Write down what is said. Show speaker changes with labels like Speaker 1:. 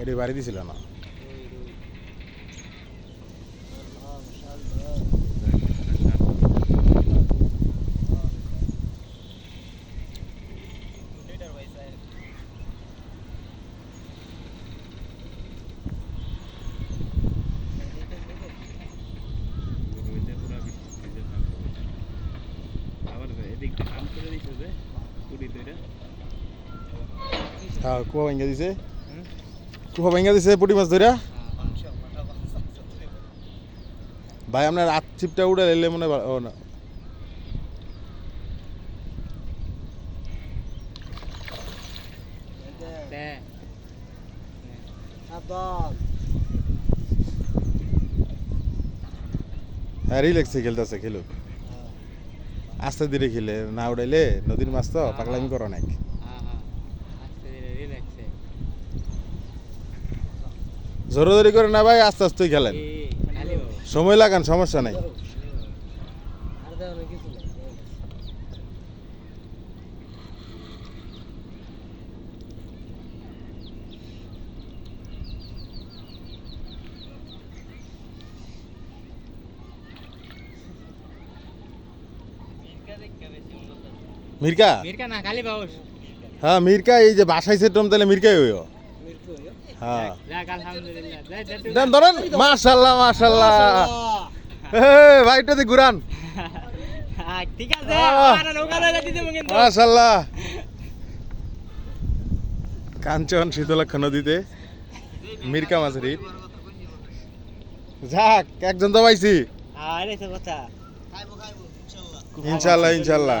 Speaker 1: এটি বাড়ি দিছিল না।
Speaker 2: আবার এদিক দিয়ে কাম
Speaker 1: কুয়া ভাঙ্গা দিছে পুটি মাছ ধরা ভাই আপনার রাত চিপটা উড়ে এলে মনে ও না। হ্যাঁ রিল্যাক্সে খেলতেছে, খেলুক। আস্তে ধীরে খেলে, না উড়াইলে নদীর মাছ তো পাগলামি করো নাকি
Speaker 2: হ্যাঁ হ্যাঁ আস্তে ধীরে রিল্যাক্সে
Speaker 1: জোরাজোরি করে না ভাই আস্তে আস্তে খেলেন। সময় লাগান সমস্যা নাই। মির্কা
Speaker 2: মিরকা? না খালি বাউস
Speaker 1: হ্যাঁ মির্কা এই যে বাসায় সেটম তাহলে মির্কাই হইও। দেন ধরেন। মাশাল্লাহ মাশাল্লাহ। ভাইটাতে ঘুরান।
Speaker 2: হ্যাঁ, ঠিক আছে।
Speaker 1: মাশাল্লাহ। কাঞ্চন শীতলক্ষ নদীতে মির্কা মাছের হিট যাক একজন তো পাইছি।
Speaker 2: কথা।
Speaker 1: ইনশাল্লাহ ইনশাল্লাহ।